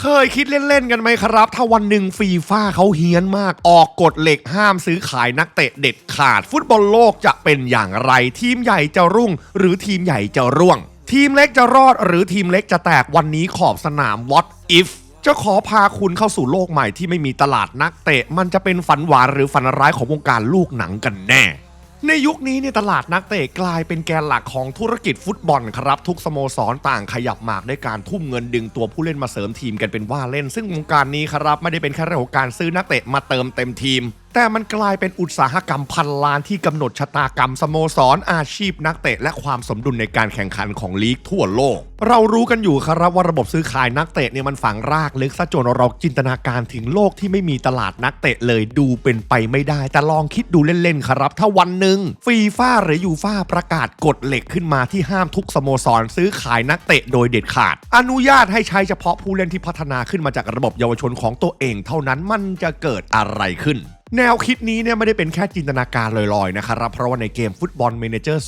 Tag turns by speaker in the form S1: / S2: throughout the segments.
S1: เคยคิดเล่น ๆ กันไหมครับ ถ้าวันหนึ่งฟีฟ่าเขาเฮี้ยนมาก ออกกฎเหล็กห้ามซื้อขายนักเตะเด็ดขาด ฟุตบอลโลกจะเป็นอย่างไร ทีมใหญ่จะรุ่ง หรือทีมใหญ่จะร่วง ทีมเล็กจะรอด หรือทีมเล็กจะแตกวันนี้ขอบสนาม What if จะขอพาคุณเข้าสู่โลกใหม่ที่ไม่มีตลาดนักเตะ มันจะเป็นฝันหวานหรือฝันร้ายของวงการลูกหนังกันแน่ ในยุคนี้เนี่ยตลาดนักเตะกลายเป็นแกนหลักของธุรกิจฟุตบอลครับ ทุกสโมสรต่างขยับหมากด้วยการทุ่มเงินดึงตัวผู้เล่นมาเสริมทีมกันเป็นว่าเล่น ซึ่งวงการนี้ครับไม่ได้เป็นแค่เรื่องของการซื้อนักเตะมาเติมเต็มทีม แต่มันกลายเป็นอุตสาหกรรมพันล้านที่กำหนดชะตากรรมสโมสรอาชีพนักเตะ และความสมดุลในการแข่งขันของลีกทั่วโลก เรารู้กันอยู่ครับว่าระบบซื้อขายนักเตะเนี่ยมันฝังรากลึกซะจนเราจินตนาการถึงโลกที่ไม่มีตลาดนักเตะเลยดูเป็นไปไม่ได้ แต่ลองคิดดูเล่นๆครับ ถ้าวันหนึ่งฟีฟ่าหรือยูฟ่าประกาศกฎเหล็กขึ้นมาที่ห้ามทุกสโมสรซื้อขายนักเตะโดยเด็ดขาด อนุญาตให้ใช้เฉพาะผู้เล่นที่พัฒนาขึ้นมาจากระบบเยาวชนของตัวเอง เท่านั้นมันจะเกิดอะไรขึ้น แนวคิดนี้เนี่ยไม่ได้เป็นแค่จินตนาการลอยๆนะครับ เพราะว่าในเกมฟุตบอลเมเนเจอร์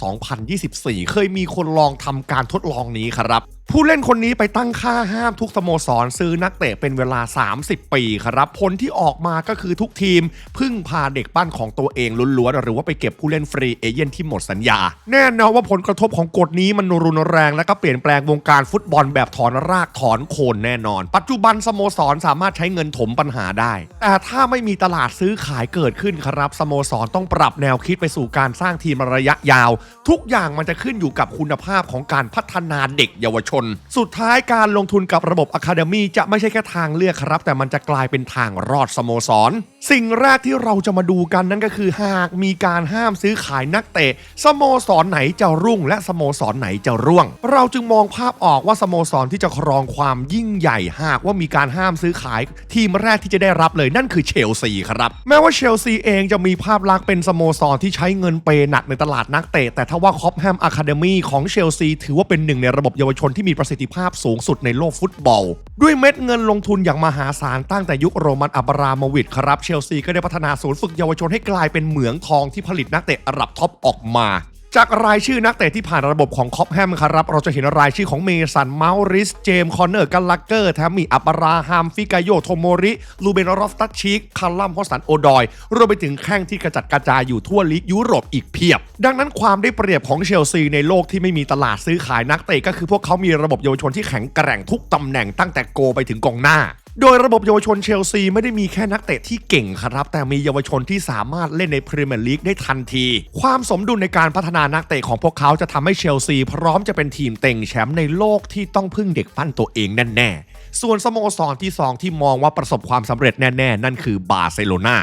S1: 2024 เคยมีคนลองทำการทดลองนี้ครับ ผู้เล่นคนนี้ไปตั้งค่าห้ามทุกสโมสรซื้อนักเตะเป็นเวลา 30 ปีครับผลที่ออกมาก็คือทุกทีม พึ่งพาเด็กปั้นของตัวเองล้วนๆหรือว่าไปเก็บผู้เล่นฟรีเอเย่นที่หมดสัญญา แน่นอนว่าผลกระทบของกฎนี้มันรุนแรงและก็เปลี่ยนแปลงวงการฟุตบอลแบบถอนรากถอนโคนแน่นอน ปัจจุบันสโมสรสามารถใช้เงินถมปัญหาได้ แต่ถ้าไม่มีตลาดซื้อขายเกิดขึ้นครับสโมสรต้องปรับแนวคิดไปสู่การสร้างทีมระยะยาว ทุกอย่างมันจะขึ้นอยู่กับคุณภาพของการพัฒนาเด็กเยาวชนสุดท้ายการลงทุนกับระบบอะคาเดมีจะไม่ใช่แค่ทางเลือกครับ แต่มันจะกลายเป็นทางรอดสโมสรสิ่งแรกที่เราจะมาดูกันนั่นก็คือหากมีการห้ามซื้อขายนักเตะ สโมสรไหนจะรุ่ง และสโมสรไหนจะร่วง เราจึงมองภาพออกว่าสโมสรที่จะครองความยิ่งใหญ่ หากว่ามีการห้ามซื้อขายทีมแรกที่จะได้รับเลยนั่นคือเชลซีครับ แม้ว่าเชลซีเองจะมีภาพลักษณ์เป็นสโมสรที่ใช้เงินเปย์หนักในตลาดนักเตะแต่ถ้าว่าคอปแฮมอะคาเดมีของเชลซีถือว่าเป็นหนึ่งในระบบเยาวชนที่มีประสิทธิภาพสูงสุดในโลกฟุตบอล ด้วยเม็ดเงินลงทุนอย่างมหาศาลตั้งแต่ยุคโรมันอับราโมวิชครับชลซีก็ได้พัฒนาศูนย์ฝึกเยาวชนให้กลายเป็นเหมืองทองที่ผลิตนักเตะระดับท็อปออกมา จากรายชื่อนักเตะที่ผ่านระบบของคอปแฮมครับ เราจะเห็นรายชื่อของเมสันเมาริส เจมส์คอนเนอร์กัลลักเกอร์แถมมี่อัปราฮามฟิกาโยโทโมริลูเบนรอฟตัชชิกคาร์ลัมฮอสันโอดอย รวมไปถึงแข้งที่กระจัดกระจายอยู่ทั่วลีกยุโรปอีกเพียบ ดังนั้นความได้เปรียบของเชลซีในโลกที่ไม่มีตลาดซื้อขายนักเตะก็คือพวกเขามีระบบเยาวชนที่แข็งแกร่งทุกตำแหน่งตั้งแต่โกไปถึงกองหน้า โดยระบบเยาวชนเชลซีไม่ได้มีแค่นักเตะที่เก่งครับ แต่มีเยาวชนที่สามารถเล่นในพรีเมียร์ลีกได้ทันที ความสมดุลในการพัฒนานักเตะของพวกเขาจะทำให้เชลซี พร้อมจะเป็นทีมเต็งแชมป์ในโลกที่ต้องพึ่งเด็กปั้นตัวเองแน่ๆส่วนสโมสรที่ 2 ที่มองว่าประสบความสำเร็จแน่ ๆ นั่นคือบาร์เซโลนา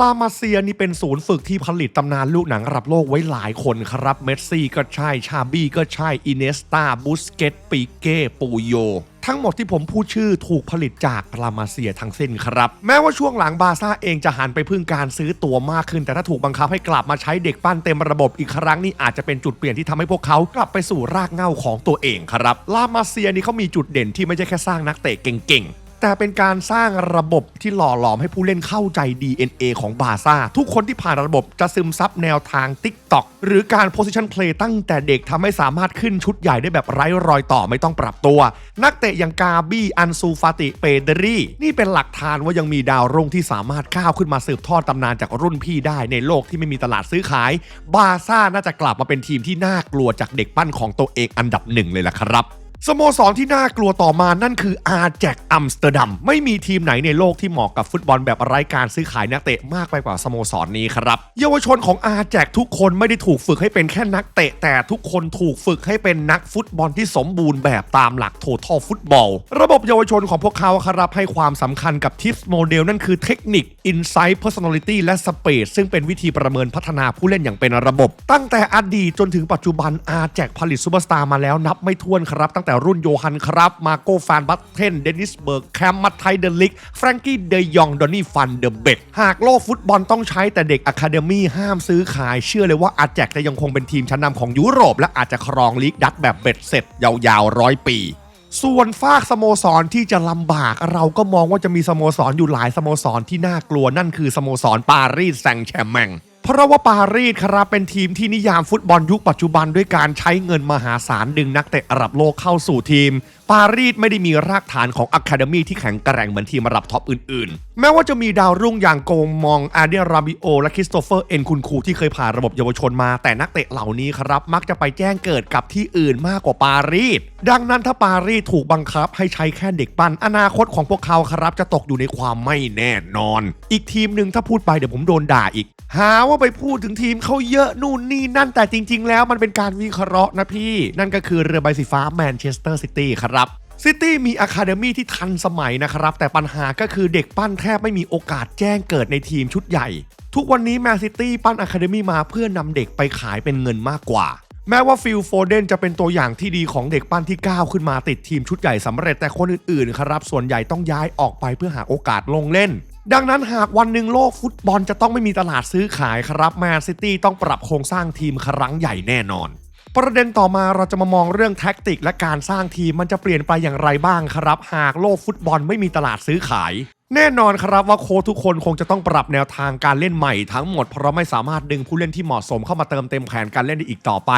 S1: ลามาเซียนี่เป็นศูนย์ฝึกที่ผลิตตำนานลูกหนังระดับโลกไว้หลายคนครับ เมสซี่ก็ใช่ ชาบี้ก็ใช่ อินเนสตาบุสเกตปีเก้ปูโยทั้งหมดที่ผมพูดชื่อถูกผลิตจากลามาเซียทั้งสิ้นครับ แม้ว่าช่วงหลังบาซ่าเองจะหันไปพึ่งการซื้อตัวมากขึ้น แต่ถ้าถูกบังคับให้กลับมาใช้เด็กปั้นเต็มระบบอีกครั้งนี่อาจจะเป็นจุดเปลี่ยนที่ทำให้พวกเขากลับไปสู่รากเหง้าของตัวเองครับลามาเซียนี่เขามีจุดเด่นที่ไม่ใช่แค่สร้างนักเตะเก่งๆ แต่เป็นการสร้างระบบที่หล่อหลอมให้ผู้เล่นเข้าใจ DNA ของบาซ่า ทุกคนที่ผ่านระบบจะซึมซับแนวทาง TikTok หรือการ Position Play ตั้งแต่เด็กทำให้สามารถขึ้นชุดใหญ่ได้แบบไร้รอยต่อไม่ต้องปรับตัว นักเตะอย่างกาบี้อันซูฟาติเปเดรี่ นี่เป็นหลักฐานว่ายังมีดาวรุ่งที่สามารถก้าวขึ้นมาสืบทอดตำนานจากรุ่นพี่ได้ในโลกที่ไม่มีตลาดซื้อขาย บาซ่าน่าจะกลับมาเป็นทีมที่น่ากลัวจากเด็กปั้นของตัวเองอันดับหนึ่งเลยล่ะครับ สโมสรที่น่ากลัวต่อมานั่นคืออาแจกอัมสเตอร์ดัมไม่มีทีมไหนในโลกที่เหมาะกับฟุตบอลแบบไร้การซื้อขายนักเตะมากไปกว่าสโมสรนี้ครับ เยาวชนของอาแจกทุกคนไม่ได้ถูกฝึกให้เป็นแค่นักเตะ แต่ทุกคนถูกฝึกให้เป็นนักฟุตบอลที่สมบูรณ์แบบตามหลัก Total ฟุตบอล ระบบเยาวชนของพวกเขาครับให้ความสำคัญกับทิปส์โมเดลนั่นคือเทคนิค Insight Personality และ Speed ซึ่งเป็นวิธีประเมินพัฒนาผู้เล่นอย่างเป็นระบบ ตั้งแต่อดีตจนถึงปัจจุบันอาแจกผลิตซูเปอร์สตาร์มาแล้วนับไม่ถ้วนครับตั้งแต่รุ่นโยฮันครับ มาโกฟานบัตเทน เดนิสเบิร์ก แคมมัตไทเดลิก แฟรงกี้เดยองดอนนี่ฟันเดเบตหากโลกฟุตบอลต้องใช้แต่เด็กอะคาเดมี่ห้ามซื้อขาย เชื่อเลยว่าอาแจกจะยังคงเป็นทีมชั้นนำของยุโรป และอาจจะครองลีกดัตแบบเบ็ดเสร็จยาวๆร้อยปีส่วนฝากสโมสรที่จะลำบากเราก็มองว่าจะมีสโมสรอยู่หลายสโมสรที่น่ากลัวนั่นคือสโมสรปารีสแซงต์แชร์แมงเพราะว่าปารีสครับเป็นทีมที่นิยามฟุตบอลยุคปัจจุบันด้วยการใช้เงินมหาศาลดึงนักเตะระดับโลกเข้าสู่ทีม ปารีสไม่ได้มีรากฐานของอะคาเดมีที่แข็งแกร่งเหมือนทีมระดับท็อปอื่นๆ แม้ว่าจะมีดาวรุ่งอย่างโกมองอาเดียราบิโอ และคริสโตเฟอร์เอ็นคุณคูที่เคยผ่านระบบเยาวชนมา แต่นักเตะเหล่านี้ครับ มักจะไปแจ้งเกิดกับที่อื่นมากกว่าปารีสดังนั้นถ้าปารีสถูกบังคับให้ใช้แค่เด็กปั้นอนาคตของพวกเขาครับจะตกอยู่ในความไม่แน่นอน อีกทีมหนึ่งถ้าพูดไปเดี๋ยวผมโดนด่าอีก หาว่าไปพูดถึงทีมเขาเยอะนู่นนี่นั่นแต่จริง ๆ แล้วมันเป็นการวิเคราะห์นะพี่ นั่นก็คือเรือใบสีฟ้าแมนเชสเตอร์ซิตี้ครับซิตี้มีอะคาเดมีที่ทันสมัยนะครับ แต่ปัญหาก็คือเด็กปั้นแทบไม่มีโอกาสแจ้งเกิดในทีมชุดใหญ่ ทุกวันนี้แมนซิตี้ปั้นอะคาเดมีมาเพื่อนำเด็กไปขายเป็นเงินมากกว่า แม้ว่าฟิลโฟเดนจะเป็นตัวอย่างที่ดีของเด็กปั้นที่ก้าวขึ้นมาติดทีมชุดใหญ่สำเร็จแต่คนอื่นๆครับส่วนใหญ่ต้องย้ายออกไปเพื่อหาโอกาสลงเล่น ดังนั้นหากวันหนึ่งโลกฟุตบอลจะต้องไม่มีตลาดซื้อขายครับแมนซิตี้ต้องปรับโครงสร้างทีมครั้งใหญ่แน่นอน ประเด็นต่อมาเราจะมามองเรื่องแท็กติกและการสร้างทีมมันจะเปลี่ยนไปอย่างไรบ้างครับ หากโลกฟุตบอลไม่มีตลาดซื้อขาย แน่นอนครับว่าโค้ชทุกคนคงจะต้องปรับแนวทางการเล่นใหม่ทั้งหมดเพราะไม่สามารถดึงผู้เล่นที่เหมาะสมเข้ามาเติมเต็มแผนการเล่นได้อีกต่อไป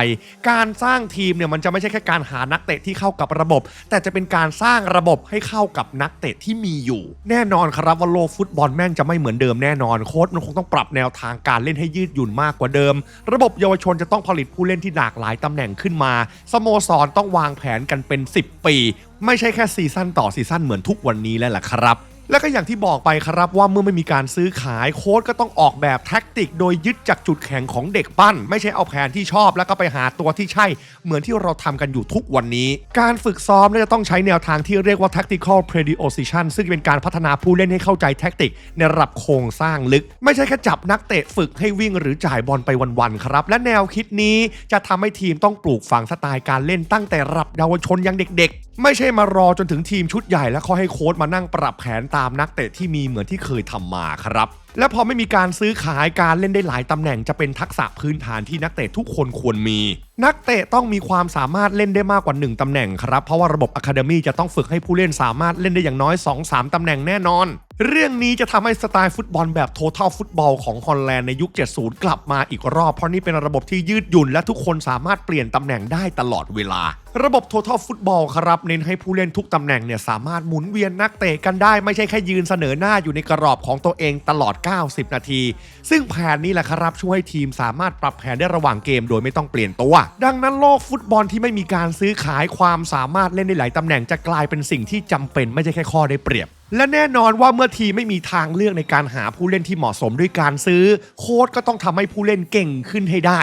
S1: การสร้างทีมเนี่ยมันจะไม่ใช่แค่การหานักเตะที่เข้ากับระบบ แต่จะเป็นการสร้างระบบให้เข้ากับนักเตะที่มีอยู่ แน่นอนครับว่าโลกฟุตบอลแม่งจะไม่เหมือนเดิมแน่นอนโค้ชมันคงต้องปรับแนวทางการเล่นให้ยืดหยุ่นมากกว่าเดิม ระบบเยาวชนจะต้องผลิตผู้เล่นที่หลากหลายตำแหน่งขึ้นมาสโมสรต้องวางแผนกันเป็น 10 ปี ไม่ใช่แค่ซีซั่นต่อซีซั่นเหมือนทุกวันนี้แล้วล่ะครับ และก็อย่างที่บอกไปครับว่าเมื่อไม่มีการซื้อขายโค้ดก็ต้องออกแบบแท็กติก โดยยึดจากจุดแข็งของเด็กปั้น ไม่ใช่เอาแผนที่ชอบแล้วก็ไปหาตัวที่ใช่ เหมือนที่เราทำกันอยู่ทุกวันนี้ การฝึกซ้อมจะต้องใช้แนวทางที่เรียกว่า tactical predisposition ซึ่งเป็นการพัฒนาผู้เล่นให้เข้าใจแท็กติก ในระดับโครงสร้างลึก ไม่ใช่แค่จับนักเตะฝึกให้วิ่งหรือจ่ายบอลไปวันๆครับ และแนวคิดนี้จะทำให้ทีมต้องปลูกฝังสไตล์การเล่นตั้งแต่ระดับเยาวชนยังเด็ก ๆ ไม่ใช่มารอจนถึงทีมชุดใหญ่แล้วค่อยให้โค้ชมานั่งปรับแผนตาามนักเตะที่มีเหมือนที่เคยทำมาครับ และพอไม่มีการซื้อขายการเล่นได้หลายตำแหน่งจะเป็นทักษะพื้นฐานที่นักเตะทุกคนควรมี นักเตะต้องมีความสามารถเล่นได้มากกว่า 1ตำแหน่งครับเพราะว่าระบบอะคาเดมีจะต้องฝึกให้ผู้เล่นสามารถเล่นได้อย่างน้อย 2-3ตำแหน่งแน่นอน เรื่องนี้จะทำให้สไตล์ฟุตบอลแบบ Total ฟุตบอลของฮอลแลนด์ในยุค 70 กลับมาอีกรอบ เพราะนี่เป็นระบบที่ยืดหยุ่น และทุกคนสามารถเปลี่ยนตำแหน่งได้ตลอดเวลา ระบบ Total ฟุตบอลครับ เน้นให้ผู้เล่นทุกตำแหน่งเนี่ยสามารถหมุนเวียนนักเตะกันได้ ไม่ใช่แค่ยืนเสนอหน้าอยู่ในกรอบของตัวเองตลอด 90 นาที ซึ่งแผนนี้แหละครับช่วยให้ทีมสามารถปรับแผนได้ระหว่างเกม โดยไม่ต้องเปลี่ยนตัว ดังนั้นโลกฟุตบอลที่ไม่มีการซื้อขายความสามารถเล่นได้หลายตำแหน่งจะกลายเป็นสิ่งที่จำเป็นไม่ใช่แค่ข้อได้เปรียบ และแน่นอนว่าเมื่อทีไม่มีทางเลือกในการหาผู้เล่นที่เหมาะสมด้วยการซื้อ โค้ดก็ต้องทำให้ผู้เล่นเก่งขึ้นให้ได้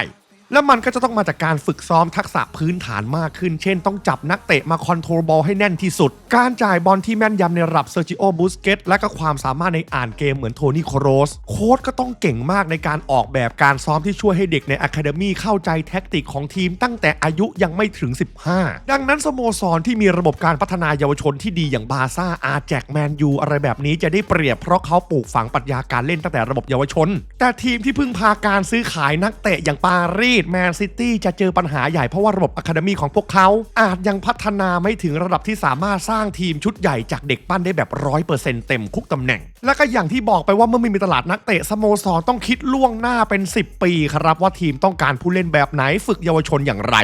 S1: และมันก็จะต้องมาจากการฝึกซ้อมทักษะพื้นฐานมากขึ้น เช่นต้องจับนักเตะมาคอนโทรลบอลให้แน่นที่สุด การจ่ายบอลที่แม่นยำในระดับเซอร์จิโอบูสเกตและก็ความสามารถในอ่านเกมเหมือนโทนี่โครส โค้ชก็ต้องเก่งมากในการออกแบบการซ้อมที่ช่วยให้เด็กในอะคาเดมีเข้าใจแท็กติกของทีมตั้งแต่อายุยังไม่ถึง 15 ดังนั้นสโมสรที่มีระบบการพัฒนาเยาวชนที่ดีอย่างบาซ่าอาแจกแมนยูอะไรแบบนี้จะได้เปรียบเพราะเขาปลูกฝังปรัชญาการเล่นตั้งแต่ระบบเยาวชน แต่ทีมที่พึ่งพาการซื้อขายนักเตะอย่างปารีสแมนซิตี้จะเจอปัญหาใหญ่เพราะว่าระบบอะคาเดมีของพวกเขา อาจยังพัฒนาไม่ถึงระดับที่สามารถสร้างทีมชุดใหญ่จากเด็กปั้นได้แบบร้อยเปอร์เซ็นต์เต็มคุกตำแหน่ง และก็อย่างที่บอกไปว่าเมื่อไม่มีตลาดนักเตะสโมสรต้องคิดล่วงหน้าเป็น 10 ปีครับว่าทีมต้องการผู้เล่นแบบไหนฝึกเยาวชนอย่างไร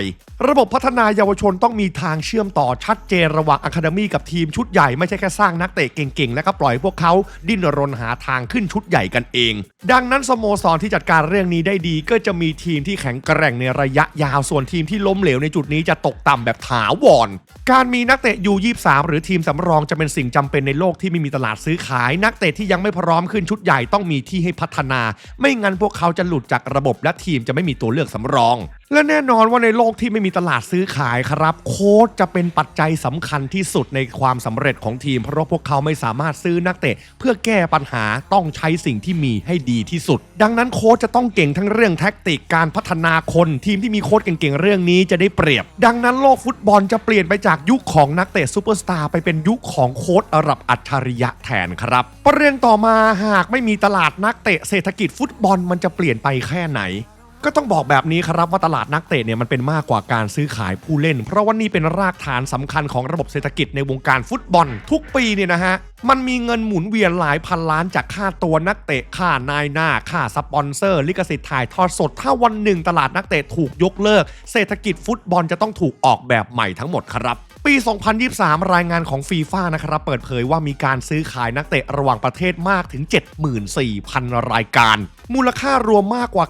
S1: ระบบพัฒนาเยาวชนต้องมีทางเชื่อมต่อชัดเจนระหว่างอะคาเดมีกับทีมชุดใหญ่ไม่ใช่แค่สร้างนักเตะเก่งๆ แล้วก็ปล่อยพวกเขาดิ้นรนหาทางขึ้นชุดใหญ่กันเอง ดังนั้นสโมสรที่จัดการเรื่องนี้ได้ดีก็จะมีทีมที่แข็งแกร่งในระยะยาวส่วนทีมที่ล้มเหลวในจุดนี้จะตกต่ำแบบถาวร การมีนักเตะยู23หรือทีมสำรองจะเป็นสิ่งจำเป็นในโลกที่ไม่มีตลาดซื้อขาย นักเตะที่ยังไม่พร้อมขึ้นชุดใหญ่ต้องมีที่ให้พัฒนา ไม่งั้นพวกเขาจะหลุดจากระบบและทีมจะไม่มีตัวเลือกสำรอง และแน่นอนว่าในโลกที่ไม่มีตลาดซื้อขายครับ โค้ชจะเป็นปัจจัยสำคัญที่สุดในความสำเร็จของทีม เพราะพวกเขาไม่สามารถซื้อนักเตะ เพื่อแก้ปัญหาต้องใช้สิ่งที่มีให้ดีที่สุด ดังนั้นโค้ชจะต้องเก่งทั้งเรื่องแท็กติกการพัฒนาคนทีมที่มีโค้ชเก่งๆเรื่องนี้จะได้เปรียบ ดังนั้นโลกฟุตบอลจะเปลี่ยนไปจากยุคของนักเตะซูเปอร์สตาร์ไปเป็นยุคของโค้ชระดับอัจฉริยะแทนครับประเด็นต่อมาหากไม่มีตลาดนักเตะเศรษฐกิจฟุตบอลมันจะเปลี่ยนไปแค่ไหน ก็ต้องบอกแบบนี้ครับว่าตลาดนักเตะเนี่ยมันเป็นมากกว่าการซื้อขายผู้เล่น เพราะว่านี่เป็นรากฐานสำคัญของระบบเศรษฐกิจในวงการฟุตบอล ทุกปีเนี่ยนะฮะมันมีเงินหมุนเวียนหลายพันล้านจากค่าตัวนักเตะค่านายหน้าค่าสปอนเซอร์ ลิขสิทธิ์ถ่ายทอดสด ถ้าวันหนึ่งตลาดนักเตะถูกยกเลิก เศรษฐกิจฟุตบอลจะต้องถูกออกแบบใหม่ทั้งหมดครับ ปี 2023 รายงานของฟีฟ่านะครับ เปิดเผยว่ามีการซื้อขายนักเตะระหว่างประเทศมากถึง 74,000 รายการ มูลค่ารวมมากกว่า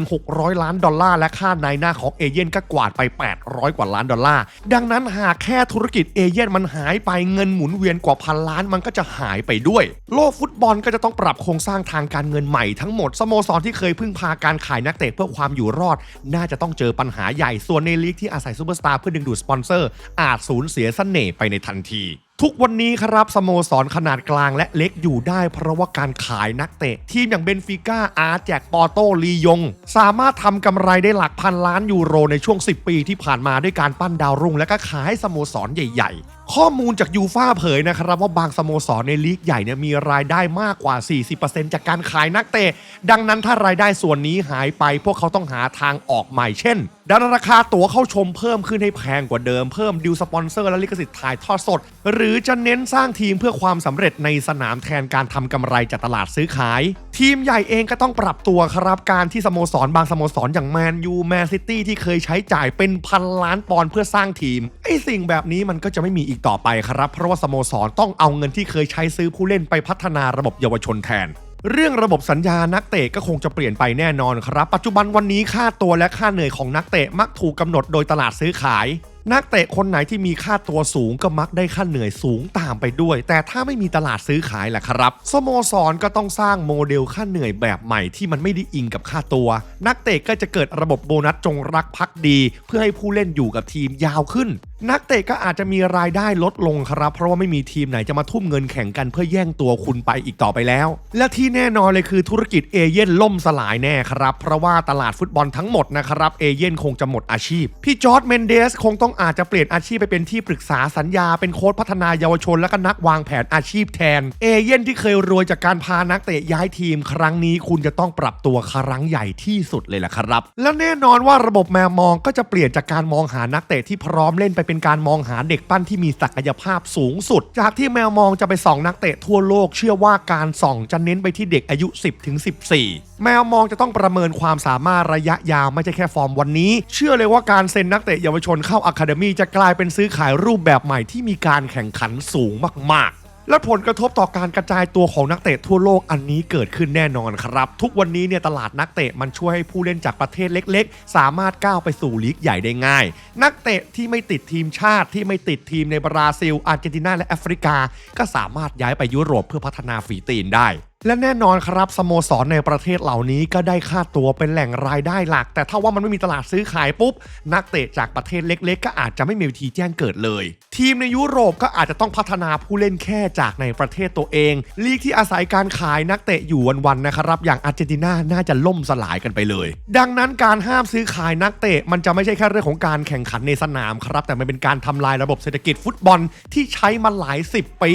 S1: 9,600 ล้านดอลลาร์ และค่านายหน้าของเอเย่นก็กวาดไป 800 กว่าล้านดอลลาร์ ดังนั้นหากแค่ธุรกิจเอเย่นมันหายไปเงินหมุนเวียนกว่าพันล้านมันก็จะหายไปด้วย โลกฟุตบอลก็จะต้องปรับโครงสร้างทางการเงินใหม่ทั้งหมดสโมสรที่เคยพึ่งพาการขายนักเตะเพื่อความอยู่รอด น่าจะต้องเจอปัญหาใหญ่ส่วนในลีกที่อาศัยซูเปอร์สตาร์เพื่อดึงดูดสปอนเซอร์อาจสูญเสียเสน่ห์ไปในทันที ทุกวันนี้ครับสโมสรขนาดกลางและเล็กอยู่ได้ เพราะว่าการขายนักเตะ ทีมอย่างเบนฟิก้าอาร์แจกปอโตลียง สามารถทำกำไรได้หลักพันล้านยูโรในช่วง 10 ปีที่ผ่านมาด้วยการปั้นดาวรุ่งและก็ขายสโมสรใหญ่ ๆ ข้อมูลจากยูฟาเผยนะครับว่าบางสโมสรในลีกใหญ่เนี่ยมีรายได้มากกว่า 40%จากการขายนักเตะ ดังนั้นถ้ารายได้ส่วนนี้หายไปพวกเขาต้องหาทางออกใหม่เช่นดันราคาตั๋วเข้าชมเพิ่มขึ้นให้แพงกว่าเดิม เพิ่มดิวสปอนเซอร์และลิขสิทธิ์ถ่ายทอดสด หรือจะเน้นสร้างทีมเพื่อความสำเร็จในสนามแทนการทำกำไรจากตลาดซื้อขายทีมใหญ่เองก็ต้องปรับตัวครับ การที่สโมสรบางสโมสรอย่างแมนยูแมนซิตี้ที่เคยใช้จ่ายเป็นพันล้านปอนด์เพื่อสร้างทีมไอ้สิ่งแบบนี้มันก็จะไม่มีอีกต่อไปครับ เพราะว่าสโมสรต้องเอาเงินที่เคยใช้ซื้อผู้เล่นไปพัฒนาระบบเยาวชนแทนเรื่องระบบสัญญานักเตะก็คงจะเปลี่ยนไปแน่นอนครับ ปัจจุบันวันนี้ค่าตัวและค่าเหนื่อยของนักเตะมักถูกกำหนดโดยตลาดซื้อขาย นักเตะคนไหนที่มีค่าตัวสูงก็มักได้ค่าเหนื่อยสูงตามไปด้วย แต่ถ้าไม่มีตลาดซื้อขายแหละครับ สโมสรก็ต้องสร้างโมเดลค่าเหนื่อยแบบใหม่ที่มันไม่ได้อิงกับค่าตัว นักเตะก็จะเกิดระบบโบนัสจงรักภักดี เพื่อให้ผู้เล่นอยู่กับทีมยาวขึ้น นักเตะก็อาจจะมีรายได้ลดลงครับ เพราะว่าไม่มีทีมไหนจะมาทุ่มเงินแข่งกันเพื่อแย่งตัวคุณไปอีกต่อไปแล้ว และที่แน่นอนเลยคือธุรกิจเอเย่นล่มสลายแน่ครับ เพราะว่าตลาดฟุตบอลทั้งหมดนะครับเอเย่นคงจะหมดอาชีพ พี่จอร์ดเมนเดสคงต้องอาจจะเปลี่ยนอาชีพไปเป็นที่ปรึกษาสัญญาเป็นโค้ชพัฒนาเยาวชนและก็นักวางแผนอาชีพแทน เอเย่นที่เคยรวยจากการพานักเตะย้ายทีม ครั้งนี้คุณจะต้องปรับตัวครั้งใหญ่ที่สุดเลยล่ะครับ และแน่นอนว่าระบบแมวมองก็จะเปลี่ยนจากการมองหานักเตะที่พร้อมเล่นไปเป็นการมองหาเด็กปั้นที่มีศักยภาพสูงสุด จากที่แมวมองจะไปส่องนักเตะทั่วโลกเชื่อว่าการส่องจะเน้นไปที่เด็กอายุ 10ถึง14 แมวมองจะต้องประเมินความสามารถระยะยาวไม่ใช่แค่ฟอร์มวันนี้ เชื่อเลยว่าการเซ็นนักเตะเยาวชนเข้าอะคาเดมีจะกลายเป็นซื้อขายรูปแบบใหม่ที่มีการแข่งขันสูงมากๆ และผลกระทบต่อการกระจายตัวของนักเตะทั่วโลกอันนี้เกิดขึ้นแน่นอนครับ ทุกวันนี้เนี่ยตลาดนักเตะมันช่วยให้ผู้เล่นจากประเทศเล็ก ๆ สามารถก้าวไปสู่ลีกใหญ่ได้ง่าย นักเตะที่ไม่ติดทีมชาติที่ไม่ติดทีมในบราซิลอาร์เจนตินาและแอฟริกา ก็สามารถย้ายไปยุโรปเพื่อพัฒนาฝีตีนได้ และแน่นอนครับสโมสรในประเทศเหล่านี้ก็ได้ค่าตัวเป็นแหล่งรายได้หลัก แต่ถ้าว่ามันไม่มีตลาดซื้อขายปุ๊บ นักเตะจากประเทศเล็ก ๆ ก็อาจจะไม่มีวิธีแจ้งเกิดเลย ทีมในยุโรปก็อาจจะต้องพัฒนาผู้เล่นแค่จากในประเทศตัวเอง ลีกที่อาศัยการขายนักเตะอยู่วันๆนะครับ อย่างอาร์เจนตินาน่าจะล่มสลายกันไปเลย ดังนั้นการห้ามซื้อขายนักเตะมันจะไม่ใช่แค่เรื่องของการแข่งขันในสนามครับแต่มันเป็นการทำลายระบบเศรษฐกิจฟุตบอลที่ใช้มาหลายสิบปี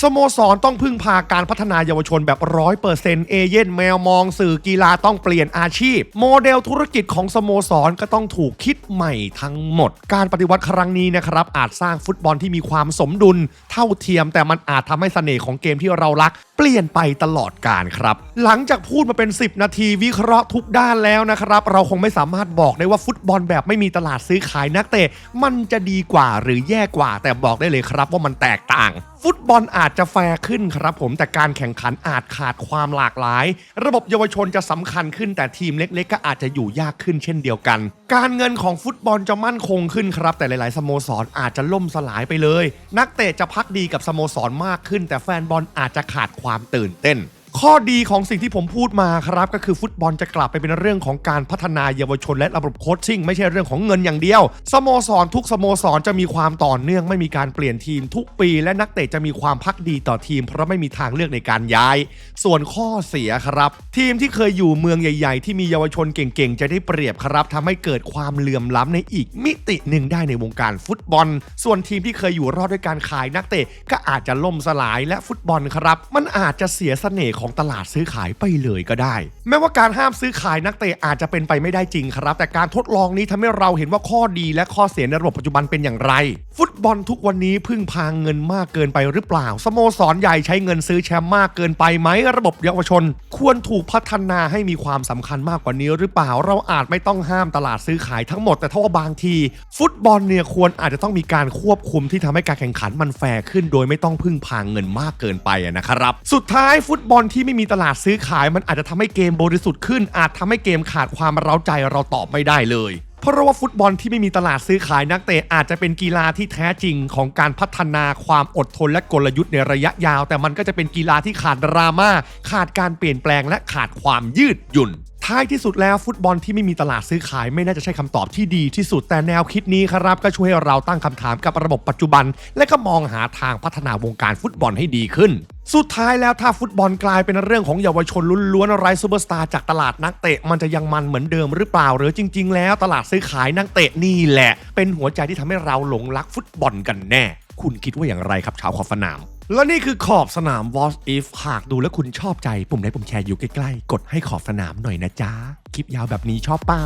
S1: สโมสรต้องพึ่งพาการพัฒนาเยาวชนแบบร้อยเปอร์เซ็นต์เอเย่นแมวมองสื่อกีฬาต้องเปลี่ยนอาชีพ โมเดลธุรกิจของสโมสรก็ต้องถูกคิดใหม่ทั้งหมด การปฏิวัติครั้งนี้นะครับอาจสร้างฟุตบอลที่มีความสมดุลเท่าเทียม แต่มันอาจทำให้เสน่ห์ของเกมที่เรารัก ลี่ยนไปตลอดการครับ หลังจากพูดมาเป็น 10 นาทีวิเคราะห์ทุกด้านแล้วนะครับ เราคงไม่สามารถบอกได้ว่าฟุตบอลแบบไม่มีตลาดซื้อขายนักเตะ มันจะดีกว่าหรือแย่กว่า แต่บอกได้เลยครับว่ามันแตกต่าง ฟุตบอลอาจจะแฟร์ขึ้นครับผมแต่การแข่งขันอาจขาดความหลากหลาย ระบบเยาวชนจะสำคัญขึ้นแต่ทีมเล็ก ๆ ก็อาจจะอยู่ยากขึ้นเช่นเดียวกัน การเงินของฟุตบอลจะมั่นคงขึ้นครับแต่หลาย ๆ สโมสรอาจจะล่มสลายไปเลย นักเตะจะพักดีกับสโมสรมากขึ้น แต่แฟนบอลอาจจะขาดความความตื่นเต้น ข้อดีของสิ่งที่ผมพูดมาครับ ก็คือฟุตบอลจะกลับไปเป็นเรื่องของการพัฒนาเยาวชนและระบบโคชชิ่งไม่ใช่เรื่องของเงินอย่างเดียว สโมสรทุกสโมสรจะมีความต่อเนื่องไม่มีการเปลี่ยนทีมทุกปี และนักเตะจะมีความพักดีต่อทีม เพราะไม่มีทางเลือกในการย้าย ส่วนข้อเสียครับ ทีมที่เคยอยู่เมืองใหญ่ ๆ ที่มีเยาวชนเก่งๆ จะได้เปรียบครับทำให้เกิดความเหลื่อมล้ำในอีกมิติหนึ่งได้ในวงการฟุตบอล ส่วนทีมที่เคยอยู่รอดด้วยการขายนักเตะก็อาจจะล่มสลายและฟุตบอลครับ มันอาจจะเสียเสน่ห์ของตลาดซื้อขายไปเลยก็ได้ แม้ว่าการห้ามซื้อขายนักเตะอาจจะเป็นไปไม่ได้จริงครับ แต่การทดลองนี้ทำให้เราเห็นว่าข้อดีและข้อเสียในระบบปัจจุบันเป็นอย่างไร ฟุตบอลทุกวันนี้พึ่งพางเงินมากเกินไปหรือเปล่าสโมสรใหญ่ใช้เงินซื้อแชมป์มากเกินไปไหมระบบเยาวชน ควรถูกพัฒนาให้มีความสำคัญมากกว่านี้หรือเปล่าเราอาจไม่ต้องห้ามตลาดซื้อขายทั้งหมดแต่ถ้าว่าบางที ฟุตบอลเนี่ยควรอาจจะต้องมีการควบคุมที่ทำให้การแข่งขันมันแฟร์ขึ้น โดยไม่ต้องพึ่งพางเงินมากเกินไปนะครับ สุดท้ายฟุตบอลที่ไม่มีตลาดซื้อขายมันอาจจะทำให้เกมบริสุทธิ์ขึ้น อาจทำให้เกมขาดความเร้าใจเราตอบไม่ได้เลย เพราะว่าฟุตบอลที่ไม่มีตลาดซื้อขายนักเตะอาจจะเป็นกีฬาที่แท้จริงของการพัฒนาความอดทนและกลยุทธ์ในระยะยาว แต่มันก็จะเป็นกีฬาที่ขาดดราม่าขาดการเปลี่ยนแปลงและขาดความยืดหยุ่น ท้ายที่สุดแล้วฟุตบอลที่ไม่มีตลาดซื้อขายไม่น่าจะใช่คำตอบที่ดีที่สุดแต่แนวคิดนี้ครับ ก็ช่วยให้เราตั้งคำถามกับระบบปัจจุบัน และก็มองหาทางพัฒนาวงการฟุตบอลให้ดีขึ้น สุดท้ายแล้วถ้าฟุตบอลกลายเป็นเรื่องของเยาวชนล้วนๆไร้ซูเปอร์สตาร์จากตลาดนักเตะมันจะยังมันเหมือนเดิมหรือเปล่า หรือจริง ๆ แล้วตลาดซื้อขายนักเตะนี่แหละ เป็นหัวใจที่ทำให้เราหลงรักฟุตบอลกันแน่ คุณคิดว่าอย่างไรครับชาวขอบสนาม และนี่คือขอบสนาม w a t If หากดูแล้วคุณชอบใจ ปุ่มไลค์ปุ่มแชร์อยู่ใกล้ๆ กดให้ขอบสนามหน่อยนะจ๊ะ คลิปยาวแบบนี้ชอบเป้า